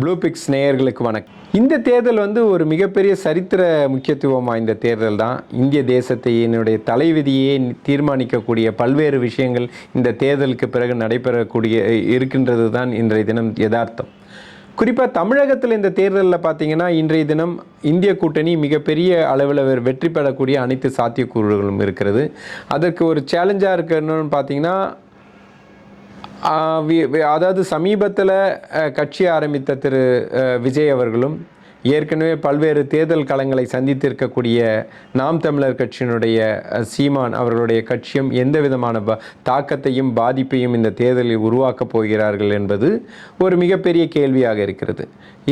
Blue fix நேயர்களுக்கு வணக்கம். இந்த தேர்தல் வந்து ஒரு மிகப்பெரிய சரித்திர முக்கியத்துவம் வாய்ந்த தேர்தல் தான். இந்திய தேசத்தை என்னுடைய தலைவிதியே தீர்மானிக்கக்கூடிய பல்வேறு விஷயங்கள் இந்த தேர்தலுக்கு பிறகு நடைபெறக்கூடிய இருக்கின்றது தான் இன்றைய தினம் யதார்த்தம். குறிப்பாக தமிழகத்தில் இந்த தேர்தலில் பார்த்தீங்கன்னா இன்றைய தினம் இந்திய கூட்டணி மிகப்பெரிய அளவில் வெற்றி பெறக்கூடிய அனைத்து சாத்தியக்கூறுகளும் இருக்கிறது. அதற்கு ஒரு சேலஞ்சாக இருக்கணும்னு பார்த்தீங்கன்னா அதாவது சமீபத்தில் கட்சி ஆரம்பித்த திரு விஜய் அவர்களும் ஏற்கனவே பல்வேறு தேர்தல் களங்களை சந்தித்திருக்கக்கூடிய நாம் தமிழர் கட்சியினுடைய சீமான் அவர்களுடைய கட்சியும் எந்த விதமான ப தாக்கத்தையும் பாதிப்பையும் இந்த தேர்தலில் உருவாக்கப் போகிறார்கள் என்பது ஒரு மிகப்பெரிய கேள்வியாக இருக்கிறது.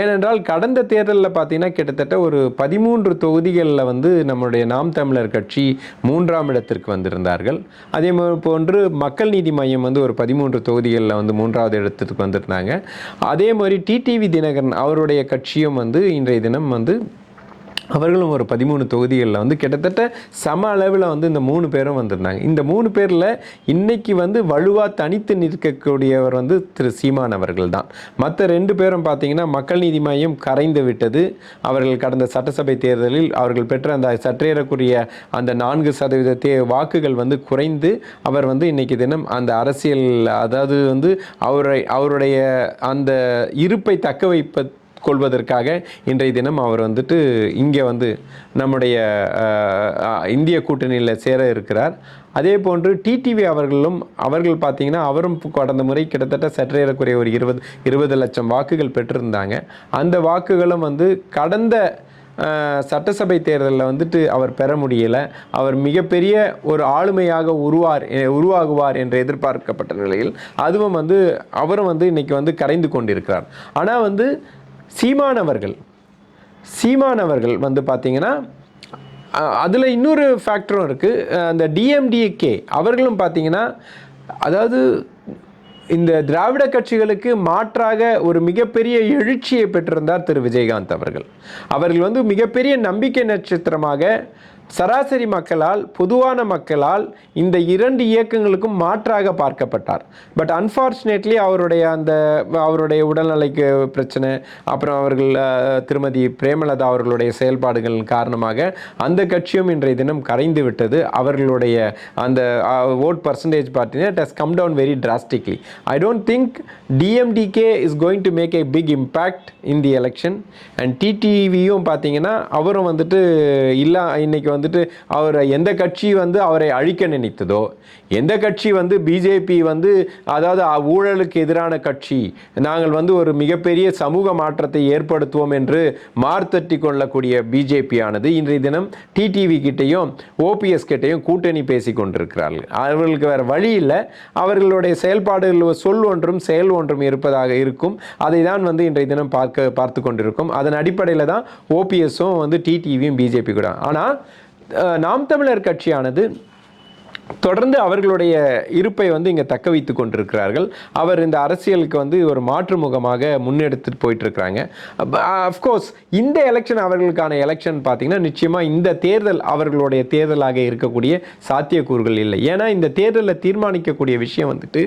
ஏனென்றால் கடந்த தேர்தலில் பார்த்தீங்கன்னா கிட்டத்தட்ட ஒரு பதிமூன்று தொகுதிகளில் வந்து நம்முடைய நாம் தமிழர் கட்சி மூன்றாம் இடத்திற்கு வந்திருந்தார்கள். அதே மாதிரி போன்று மக்கள் நீதி மையம் வந்து ஒரு பதிமூன்று தொகுதிகளில் வந்து மூன்றாவது இடத்திற்கு வந்திருந்தாங்க. அதே மாதிரி டிடிவி தினகரன் அவருடைய கட்சியும் வந்து இன்றைய தினம் வந்து அவர்களும் ஒரு பதிமூணு தொகுதிகளில் வந்து கிட்டத்தட்ட சம அளவில் வந்து இந்த மூணு பேரும் வந்திருந்தாங்க. இந்த மூணு பேரில் இன்றைக்கி வந்து வலுவாக தனித்து நிற்கக்கூடியவர் வந்து திரு சீமான் அவர்கள் தான் மற்ற ரெண்டு பேரும் பார்த்திங்கன்னா மக்கள் நீதி மையம் கரைந்து விட்டது. அவர்கள் கடந்த சட்டசபை தேர்தலில் அவர்கள் பெற்ற அந்த சற்றேறக்கூடிய அந்த நான்கு சதவீத தே வாக்குகள் வந்து குறைந்து அவர் வந்து இன்னைக்கு தினம் அந்த அரசியல் அதாவது வந்து அவரை அவருடைய அந்த இருப்பை தக்க வைப்ப கொள்வதற்காக இன்றைய தினம் அவர் வந்துட்டு இங்கே வந்து நம்முடைய இந்திய கூட்டணியில் சேர இருக்கிறார். அதே போன்று டிடிவி அவர்களும் அவர்கள் பார்த்தீங்கன்னா அவரும் கடந்த முறை கிட்டத்தட்ட சற்றேறக்குறைய ஒரு இருபது இருபது லட்சம் வாக்குகள் பெற்றிருந்தாங்க. அந்த வாக்குகளும் வந்து கடந்த சட்டசபை தேர்தலில் வந்துட்டு அவர் பெற முடியலை. அவர் மிகப்பெரிய ஒரு ஆளுமையாக உருவார் உருவாகுவார் என்று எதிர்பார்க்கப்பட்ட நிலையில் அதுவும் வந்து அவரும் வந்து இன்றைக்கி வந்து கரைந்து கொண்டிருக்கிறார். ஆனால் வந்து சீமானவர்கள். சீமானவர்கள் வந்து பார்த்தீங்கன்னா அதில் இன்னொரு ஃபேக்டரும் இருக்குது அந்த டிஎம்டிகே அவர்களும் பார்த்தீங்கன்னா அதாவது இந்த திராவிட கட்சிகளுக்கு மாற்றாக ஒரு மிகப்பெரிய எழுச்சியை பெற்றிருந்தார் திரு. விஜயகாந்த் அவர்கள். அவர்கள் வந்து மிகப்பெரிய நம்பிக்கை நட்சத்திரமாக சராசரி மக்களால் பொதுவான மக்களால் இந்த இரண்டு இயக்கங்களுக்கும் மாற்றாக பார்க்கப்பட்டார். பட் அன்ஃபார்ச்சுனேட்லி அவருடைய அந்த அவருடைய உடல்நிலைக்கு பிரச்சனை அப்புறம் அவர்கள் திருமதி பிரேமலதா அவர்களுடைய செயல்பாடுகள் காரணமாக அந்த கட்சியும் இன்றைய தினம் கரைந்து விட்டது. அவர்களுடைய அந்த ஓட் பர்சன்டேஜ் பார்த்தீங்கன்னா it has come down very drastically I don't think DMDK is going to make a big impact in the election and டிடிவியும் பார்த்தீங்கன்னா அவரும் வந்துட்டு இல்லை இன்னைக்கு வந்துட்டு அவர் எந்த கட்சி வந்து அவரை அழிக்க நினைத்ததோ எந்த கட்சி வந்து பிஜேபி வந்து அதாவது ஊழலுக்கு எதிரான கட்சி நாங்கள் வந்து ஒரு மிகப்பெரிய சமூக மாற்றத்தை ஏற்படுத்துவோம் என்று மார்த்தட்டி கொள்ளக்கூடிய பிஜேபி ஆனது இன்றைய தினம் டிடிவி கிட்டையும் ஓபிஎஸ் கிட்டையும் கூட்டணி பேசி கொண்டிருக்கிறார்கள். அவர்களுக்கு வேறு வழி இல்லை. அவர்களுடைய செயல்பாடுகள் சொல் ஒன்றும் செயல் ஒன்றும் இருப்பதாக இருக்கும். அதை தான் வந்து இன்றைய தினம் பார்க்க பார்த்து கொண்டிருக்கும். அதன் அடிப்படையில் தான் ஓபிஎஸும் வந்து டிடிவியும் பிஜேபி கூட. ஆனால் நாம் தமிழர் கட்சியானது தொடர்ந்து அவர்களுடைய இருப்பை வந்து இங்கே தக்க வைத்து கொண்டிருக்கிறார்கள். அவர் இந்த அரசியலுக்கு வந்து ஒரு மாற்று முகமாக முன்னெடுத்துட்டு போயிட்டுருக்கிறாங்க. அஃப்கோர்ஸ் இந்த எலெக்ஷன் அவர்களுக்கான எலெக்ஷன் பார்த்தீங்கன்னா நிச்சயமாக இந்த தேர்தல் அவர்களுடைய தேர்தலாக இருக்கக்கூடிய சாத்தியக்கூறுகள் இல்லை. ஏன்னா இந்த தேர்தலில் தீர்மானிக்கக்கூடிய விஷயம் வந்துட்டு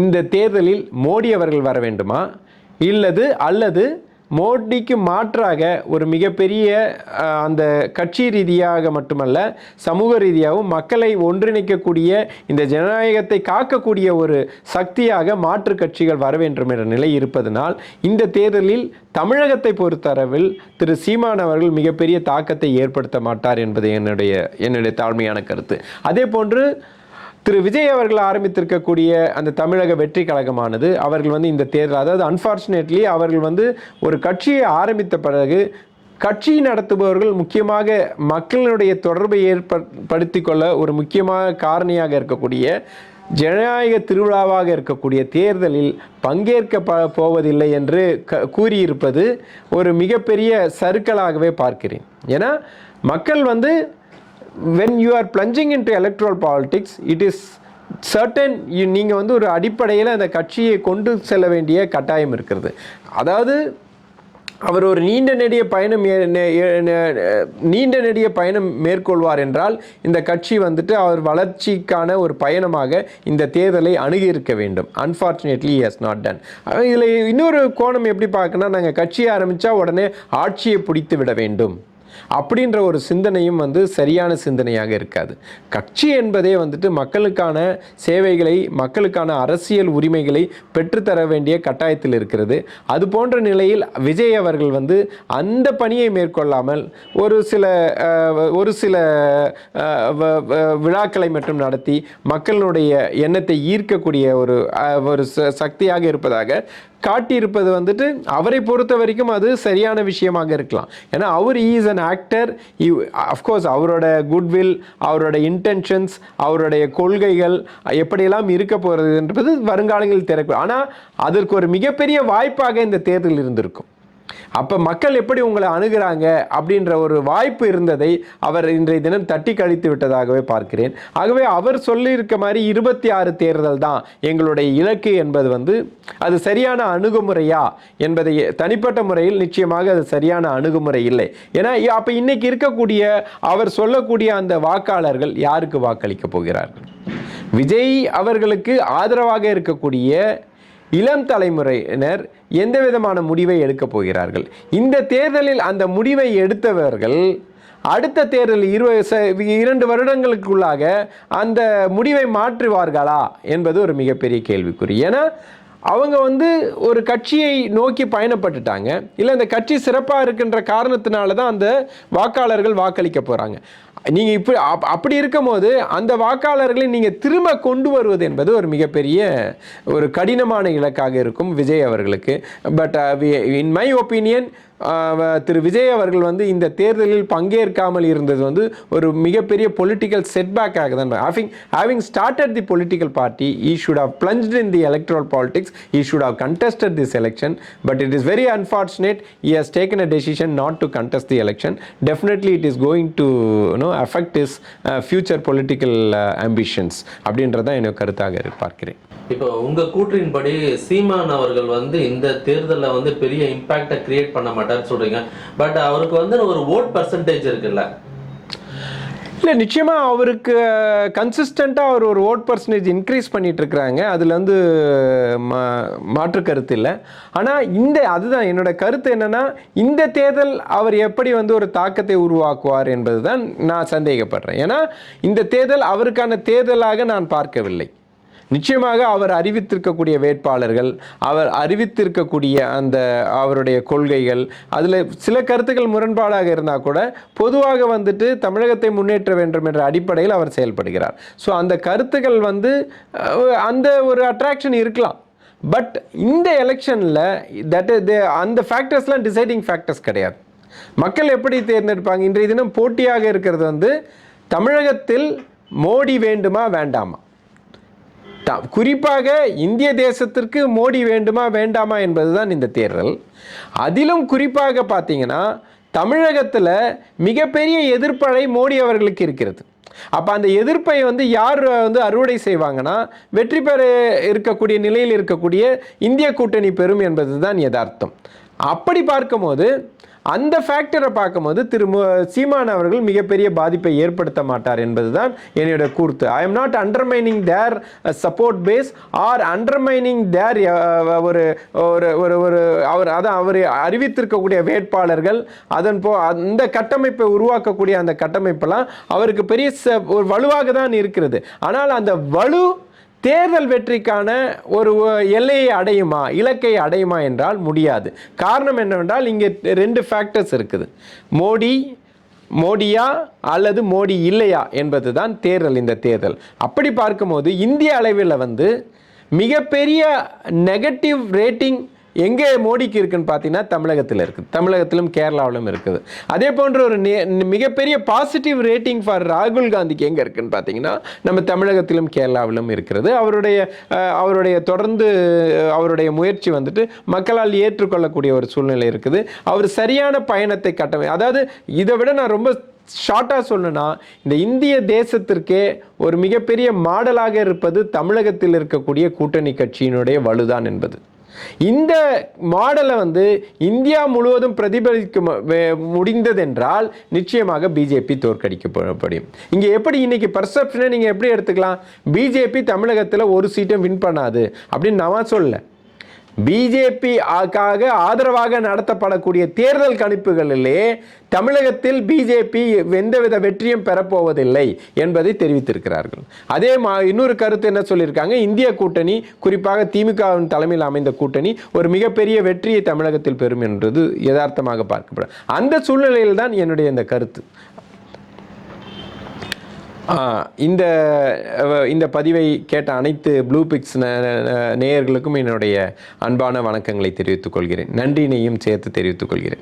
இந்த தேர்தலில் மோடி அவர்கள் வர வேண்டுமா? இல்லது அல்லது மோடிக்கு மாற்றாக ஒரு மிகப்பெரிய அந்த கட்சி ரீதியாக மட்டுமல்ல சமூக ரீதியாகவும் மக்களை ஒன்றிணைக்கக்கூடிய இந்த ஜனநாயகத்தை காக்கக்கூடிய ஒரு சக்தியாக மாற்று கட்சிகள் வர வேண்டும் என்ற நிலை இருப்பதனால் இந்த தேர்தலில் தமிழகத்தை பொறுத்தளவில் திரு சீமான் அவர்கள் மிகப்பெரிய தாக்கத்தை ஏற்படுத்த மாட்டார் என்பது என்னுடைய என்னுடைய தாழ்மையான கருத்து. அதே போன்று திரு விஜய் அவர்கள் ஆரம்பித்திருக்கக்கூடிய அந்த தமிழக வெற்றி கழகமானது அவர்கள் வந்து இந்த தேர்தல் அதாவது அன்ஃபார்ச்சுனேட்லி அவர்கள் வந்து ஒரு கட்சியை ஆரம்பித்த பிறகு கட்சி நடத்துபவர்கள் முக்கியமாக மக்களினுடைய தொடர்பை ஏற்படுத்திக் கொள்ள ஒரு முக்கியமான காரணியாக இருக்கக்கூடிய ஜனநாயக திருவிழாவாக இருக்கக்கூடிய தேர்தலில் பங்கேற்க ப போவதில்லை என்று க கூறியிருப்பது ஒரு மிகப்பெரிய சறுக்கலாகவே பார்க்கிறேன். ஏன்னா மக்கள் வந்து when you are plunging into electoral politics it is certain you நீங்கள் வந்து ஒரு அடிப்படையில் அந்த கட்சியை கொண்டு செல்ல வேண்டிய கட்டாயம் இருக்கிறது. அதாவது அவர் ஒரு நீண்ட நெடிய பயணம் நீண்ட நெடிய பயணம் மேற்கொள்வார் என்றால் இந்த கட்சி வந்துட்டு அவர் வளர்ச்சிக்கான ஒரு பயணமாக இந்த தேர்தலை அணுகியிருக்க வேண்டும். அன்ஃபார்ச்சுனேட்லி எஸ் நாட் டன் இதில் இன்னொரு கோணம் எப்படி பார்க்கணும் நாங்கள் கட்சி ஆரம்பித்தா உடனே ஆட்சியை பிடித்து விட வேண்டும். அப்படின்ற ஒரு சிந்தனையும் வந்து சரியான சிந்தனையாக இருக்காது. கட்சி என்பதே வந்துட்டு மக்களுக்கான சேவைகளை மக்களுக்கான அரசியல் உரிமைகளை பெற்றுத்தர வேண்டிய கட்டாயத்தில் இருக்கிறது. அது போன்ற நிலையில் விஜய் அவர்கள் வந்து அந்த பணியை மேற்கொள்ளாமல் ஒரு சில ஒரு சில வ- வ- விழாக்களை மட்டும் நடத்தி மக்களுடைய எண்ணத்தை ஈர்க்கக்கூடிய ஒரு ஒரு ச- சக்தியாக இருப்பதாக காட்டியிருப்பது வந்துட்டு அவரை பொறுத்த வரைக்கும் அது சரியான விஷயமாக இருக்கலாம். ஏன்னா அவர் is an actor of course அவரோட குட்வில் அவரோட இன்டென்ஷன்ஸ் அவருடைய கொள்கைகள் எப்படியெல்லாம் இருக்க போகிறது என்பது வருங்காலங்களில் திறக்கும் ஆனால் அதற்கு ஒரு மிகப்பெரிய வாய்ப்பாக இந்த தேர்தல் இருந்திருக்கும். அப்போ மக்கள் எப்படி உங்களை அணுகிறாங்க அப்படின்ற ஒரு வாய்ப்பு இருந்ததை அவர் இன்றைய தினம் தட்டி கழித்து விட்டதாகவே பார்க்கிறேன். ஆகவே அவர் சொல்லியிருக்க மாதிரி இருபத்தி ஆறு தேர்தல் தான் எங்களுடைய இலக்கு என்பது வந்து அது சரியான அணுகுமுறையா என்பதை தனிப்பட்ட முறையில் நிச்சயமாக அது சரியான அணுகுமுறை இல்லை. ஏன்னா அப்போ இன்னைக்கு இருக்கக்கூடிய அவர் சொல்லக்கூடிய அந்த வாக்காளர்கள் யாருக்கு வாக்களிக்க போகிறார்கள்? விஜய் அவர்களுக்கு ஆதரவாக இருக்கக்கூடிய இளம் தலைமுறையினர் எந்த விதமான முடிவை எடுக்கப் போகிறார்கள்? இந்த தேர்தலில் அந்த முடிவை எடுத்தவர்கள் அடுத்த தேர்தல் இருபது ச- இரண்டு வருடங்களுக்குள்ளாக அந்த முடிவை மாற்றுவார்களா என்பது ஒரு மிகப்பெரிய கேள்விக்குறி. ஏன்னா அவங்க வந்து ஒரு கட்சியை நோக்கி பயணப்பட்டுட்டாங்க. இல்லை அந்த கட்சி சிறப்பாக இருக்கின்ற காரணத்தினால தான் அந்த வாக்காளர்கள் வாக்களிக்க போகிறாங்க நீங்கள் இப்போ அப் அப்படி இருக்கும்போது அந்த வாக்காளர்களை நீங்கள் திரும்ப கொண்டு வருவது என்பது ஒரு மிகப்பெரிய ஒரு கடினமான இலக்காக இருக்கும் விஜய் அவர்களுக்கு. But in my opinion Thiru Vijay அவர்கள் வந்து இந்த தேர்தலில் பங்கேற்காமல் இருந்தது வந்து ஒரு மிகப்பெரிய பொலிட்டிக்கல் செட்பேக்காக தான் having having started the political party he should have plunged in the electoral politics he should have contested this election but it is very unfortunate he has taken a decision not to contest the election definitely it is going to no affect his future political future அப்படின்றதான் என்னோட கருத்தாக பார்க்கிறேன். இப்போ உங்கள் கூற்றின்படி சீமான் அவர்கள் வந்து இந்த தேர்தலில் வந்து பெரிய இம்பாக்டை கிரியேட் பண்ண மாட்டார்னு சொல்றீங்க. பட் அவருக்கு வந்து ஒரு ஓட் பர்சன்டேஜ் இருக்குல்ல. இல்லை நிச்சயமாக அவருக்கு கன்சிஸ்டண்ட்டாக அவர் ஒரு ஓட் பர்சன்டேஜ் இன்க்ரீஸ் பண்ணிகிட்டு இருக்கிறாங்க அதில் வந்து மா மாற்று கருத்து இல்லை. ஆனால் இந்த அதுதான் என்னோட கருத்து என்னென்னா இந்த தேர்தல் அவர் எப்படி வந்து ஒரு தாக்கத்தை உருவாக்குவார் என்பது தான் நான் சந்தேகப்படுறேன். ஏன்னா இந்த தேர்தல் அவருக்கான தேர்தலாக நான் பார்க்கவில்லை. நிச்சயமாக அவர் அறிவித்திருக்கக்கூடிய வேட்பாளர்கள் அவர் அறிவித்திருக்கக்கூடிய அந்த அவருடைய கொள்கைகள் அதில் சில கருத்துக்கள் முரண்பாடாக இருந்தால் கூட பொதுவாக வந்துட்டு தமிழகத்தை முன்னேற்ற வேண்டும் என்ற அடிப்படையில் அவர் செயல்படுகிறார். ஸோ அந்த கருத்துக்கள் வந்து அந்த ஒரு அட்ராக்ஷன் இருக்கலாம். பட் இந்த எலெக்ஷனில் தட் அந்த ஃபேக்டர்ஸ்லாம் டிசைடிங் ஃபேக்டர்ஸ் கிடையாது. மக்கள் எப்படி தேர்ந்தெடுப்பாங்க? இன்றைய தினம் போட்டியாக இருக்கிறது வந்து தமிழகத்தில் மோடி வேண்டுமா வேண்டாமா? குறிப்பாக இந்திய தேசத்திற்கு மோடி வேண்டுமா வேண்டாமா என்பதுதான் இந்த தேர்தல். அதிலும் குறிப்பாக பார்த்தீங்கன்னா தமிழகத்தில் மிகப்பெரிய எதிர்ப்பலை மோடி அவர்களுக்கு இருக்கிறது. அப்போ அந்த எதிர்ப்பை வந்து யார் வந்து அறுவடை செய்வாங்கன்னா வெற்றி பெற இருக்கக்கூடிய நிலையில் இருக்கக்கூடிய இந்திய கூட்டணி பெறும் என்பது தான் யதார்த்தம். அப்படி பார்க்கும்போது அந்த ஃபேக்டரை பார்க்கும்போது திரு சீமான் அவர்கள் மிகப்பெரிய பாதிப்பை ஏற்படுத்த மாட்டார் என்பதுதான் என்னுடைய கூர்த்து. I am not undermining their support base or undermining their ஒரு ஒரு ஒரு ஒரு அவர் அதான் அவர் அறிவித்திருக்கக்கூடிய வேட்பாளர்கள் அதன் போ அந்த கட்டமைப்பை உருவாக்கக்கூடிய அந்த கட்டமைப்பெல்லாம் அவருக்கு பெரிய ச- ஒரு வலுவாக தான் இருக்கிறது. ஆனால் அந்த வலு தேர்தல் வெற்றிக்கான ஒரு எல்லையை அடையுமா இலக்கை அடையுமா என்றால் முடியாது. காரணம் என்னவென்றால் இங்கே ரெண்டு ஃபேக்டர்ஸ் இருக்குது. மோடி மோடியா அல்லது மோடி இல்லையா என்பதுதான் தேர்தல் இந்த தேர்தல். அப்படி பார்க்கும்போது இந்திய அளவில் வந்து மிகப்பெரிய நெகட்டிவ் ரேட்டிங் எங்கே மோடிக்கு இருக்குன்னு பார்த்தீங்கன்னா தமிழகத்தில் இருக்குது. தமிழகத்திலும் கேரளாவிலும் இருக்குது. அதே போன்ற ஒரு நே- மிகப்பெரிய பாசிட்டிவ் ரேட்டிங் ஃபார் ராகுல் காந்திக்கு எங்கே இருக்குன்னு பார்த்தீங்கன்னா நம்ம தமிழகத்திலும் கேரளாவிலும் இருக்கிறது. அவருடைய அவருடைய தொடர்ந்து அவருடைய முயற்சி வந்துட்டு மக்களால் ஏற்றுக்கொள்ளக்கூடிய ஒரு சூழ்நிலை இருக்குது. அவர் சரியான பயணத்தை கட்டமை அதாவது இதை விட நான் ரொம்ப ஷார்ட்டாக சொல்லணும்னா இந்த இந்திய தேசத்திற்கே ஒரு மிகப்பெரிய மாடலாக இருப்பது தமிழகத்தில் இருக்கக்கூடிய கூட்டணி கட்சியினுடைய வலுதான் என்பது. இந்த மாடலை வந்து இந்தியா முழுவதும் பிரதிபலிக்க முடிந்ததென்றால் நிச்சயமாக பிஜேபி தோற்கடிக்கப்படும். இங்கே எப்படி இன்னைக்கு பர்செப்ஷனை நீங்கள் எப்படி எடுத்துக்கலாம்? பிஜேபி தமிழகத்தில் ஒரு சீட்டும் வின் பண்ணாது அப்படின்னு நான் சொல்லலை பிஜேபி ஆக்காக ஆதரவாக நடத்தப்படக்கூடிய தேர்தல் கணிப்புகளிலே தமிழகத்தில் பிஜேபி எந்தவித வெற்றியும் பெறப்போவதில்லை என்பதை தெரிவித்திருக்கிறார்கள். அதே மா இன்னொரு கருத்து என்ன சொல்லியிருக்காங்க? இந்திய கூட்டணி குறிப்பாக திமுகவின் தலைமையில் அமைந்த கூட்டணி ஒரு மிகப்பெரிய வெற்றியை தமிழகத்தில் பெறும் என்றது யதார்த்தமாக பார்க்கப்படும். அந்த சூழ்நிலையில் தான் என்னுடைய இந்த கருத்து. இந்த இந்த பதிவை கேட்ட அனைத்து ப்ளூ பிக்ஸ் நேயர்களுக்கும் என்னுடைய அன்பான வணக்கங்களை தெரிவித்துக் கொள்கிறேன். நன்றினையும் சேர்த்து தெரிவித்துக் கொள்கிறேன்.